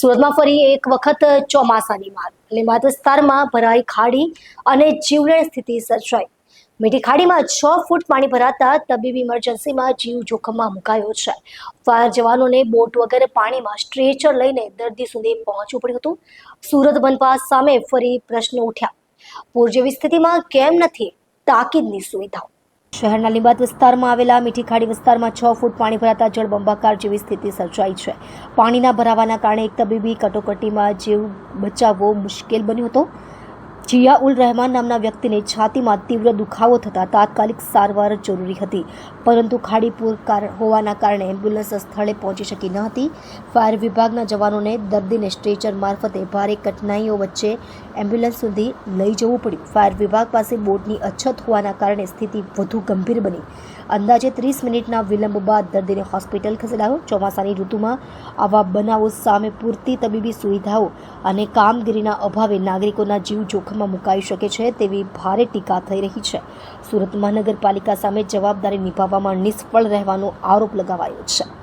સુરતમાં ફરી એક વખત ચોમાસાની માર લીંબાદ વિસ્તારમાં ભરાઈ ખાડી અને જીવલેણ સ્થિતિ સર્જાઈ. મીઠી ખાડીમાં છ ફૂટ પાણી ભરાતા તબીબી ઇમરજન્સીમાં જીવ જોખમમાં મુકાયો છે. ફાયર જવાનોને બોટ વગેરે પાણીમાં સ્ટ્રેચર લઈને દર્દી સુધી પહોંચવું પડ્યું હતું. સુરત બનપાસ સામે ફરી પ્રશ્નો ઉઠ્યા. પૂર જેવી સ્થિતિમાં કેમ નથી તાકીદની સુવિધાઓ? શહેરના લીંબાદ વિસ્તારમાં આવેલા મીઠી ખાડી વિસ્તારમાં છ ફૂટ પાણી ભરાતા જળબંબાકાર જેવી સ્થિતિ સર્જાઈ છે. પાણીના ભરાવાના કારણે એક તબીબી કટોકટીમાં જીવ બચાવવો મુશ્કેલ બન્યો હતો. જિયા ઉલ રહેમાન નામના વ્યક્તિને છાતીમાં તીવ્ર દુખાવો થતાં તાત્કાલિક સારવાર જરૂરી હતી. પરંતુ ખાડીપુર હોવાના કારણે એમ્બ્યુલન્સ સ્થળે પહોંચી શકી ન હતી. ફાયર વિભાગના જવાનોને દર્દીને સ્ટ્રેચર મારફતે ભારે કઠિનાઈઓ વચ્ચે એમ્બ્યુલન્સ સુધી લઈ જવું પડ્યું. ફાયર વિભાગ પાસે બોટની અછત હોવાના કારણે સ્થિતિ વધુ ગંભીર બની. અંદાજે ત્રીસ મિનિટના વિલંબ બાદ દર્દીને હોસ્પિટલ ખસેડાયો. ચોમાસાની ઋતુમાં આવા બનાવો સામે પૂરતી તબીબી સુવિધાઓ અને કામગીરીના અભાવે નાગરિકોના જીવ જોખમમાં મુકાઈ શકે છે તેવી ભારે ટીકા થઈ રહી છે. સુરત મહાનગરપાલિકા સામે જવાબદારી નિભાવવામાં નિષ્ફળ રહેવાનો આરોપ લગાવાયો છે.